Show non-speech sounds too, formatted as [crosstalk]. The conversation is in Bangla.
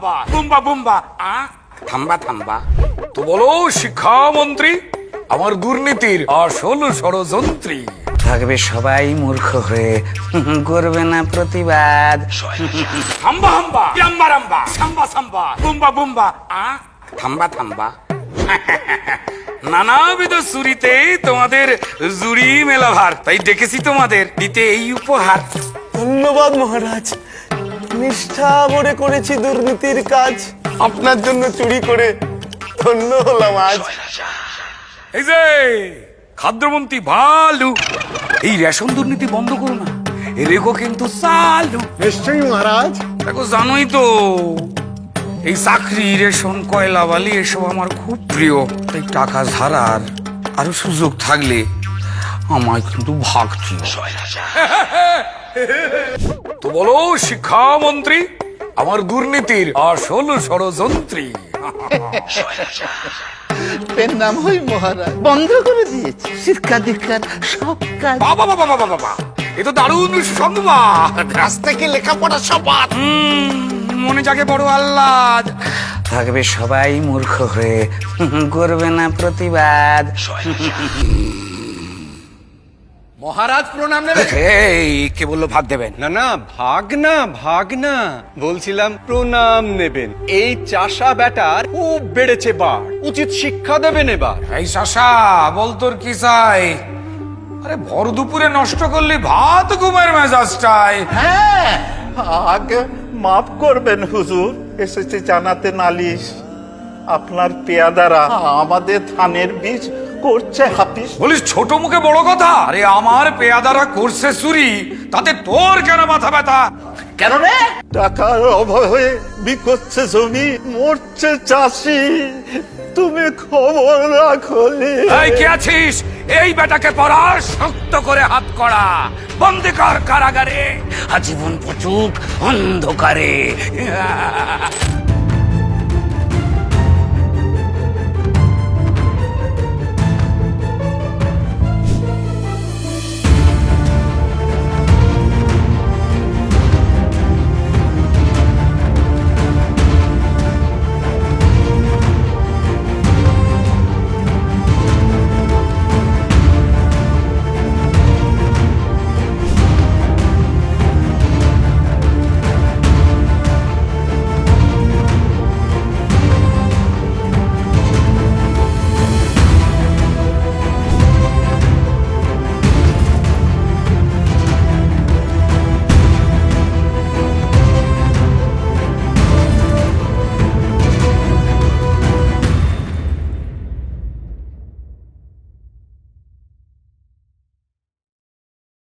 বুম্বা বুম্বা আ থাম্বা থাম্বা। তো বলো শিক্ষামন্ত্রী আমার দুর্নীতির আসল ষড়যন্ত্রী। থাকবে সবাই মূর্খ হয়ে। করবে না প্রতিবাদ। হাম্বা হাম্বা ইয়াম্বা রাম্বা সাম্বা সাম্বা বুম্বা বুম্বা আ থাম্বা থাম্বা। নানাবিধ চুরিতে তোমাদের জুড়ি মেলা ভার তাই ডেকেছি তোমাদের দিতে এই উপহার। ধন্যবাদ মহারাজ। নিষ্ঠা ভরে করেছি দুর্নীতির কাজ। আপনার জন্য চুরি করে ধন্য হলাম আজ। এই যে খাদ্যমন্ত্রী ভালু এই রেশন দুর্নীতি বন্ধ করো না। রেখো কিন্তু চালু। নিশ্চয়ই মহারাজ। দেখো জানোই তো এই চাকরি রেশন কয়লা বালি এসব আমার খুব প্রিয়। তাই টাকা ধারার আরও সুযোগ থাকলে আমায় কিন্তু ভাগ দিও। [laughs] তো বলো শিক্ষামন্ত্রী আমার দুর্নীতির আসল ষড়যন্ত্রী। নাম হই মহারাজ। বন্ধ করে দিয়েছে। শিক্ষা দীক্ষার সব কাজ বাবা বাবা বাবা বাবা এ তো দারুণ সংবাদ। আজ থেকে লেখাপড়া সবাদ হুম, মনে জাগে বড় আহ্লাদ। থাকবে সবাই মূর্খ হয়ে। করবে না প্রতিবাদ। মহারাজ প্রণাম নেবেন। এই কে বলল ভাগ দেবেন? না না ভাগ না ভাগ না। বলছিলাম প্রণাম নেবেন। এই চাষা ব্যাটার খুব বেড়েছে বার উচিত শিক্ষা দেবেন এবার। এই চাষা বল তোর কি চাই? আরে ভর দুপুরে নষ্ট করলি ভাত ঘুমের মেজাজটাই হ্যাঁ আগে মাফ করবেন হুজুর এসেছে জানাতে নালিশ। আপনার পেয়াদারা আমাদের ধানের বীজ করছে হাফিস বলিস ছোট মুখে বড় কথা? আরে আমার পেয়াদারা করছে চুরি তাতে তোর কেন মাথা ব্যথা? কেন রে টাকার অভাবে বিকোচ্ছে জমি মরছে চাষি। তুমি খবর রাখলি এই কে আছিস? এই বেটাকে পড়া শক্ত করে হাত করা বন্দি কর কারাগারে। আজীবন পচুক অন্ধকারে।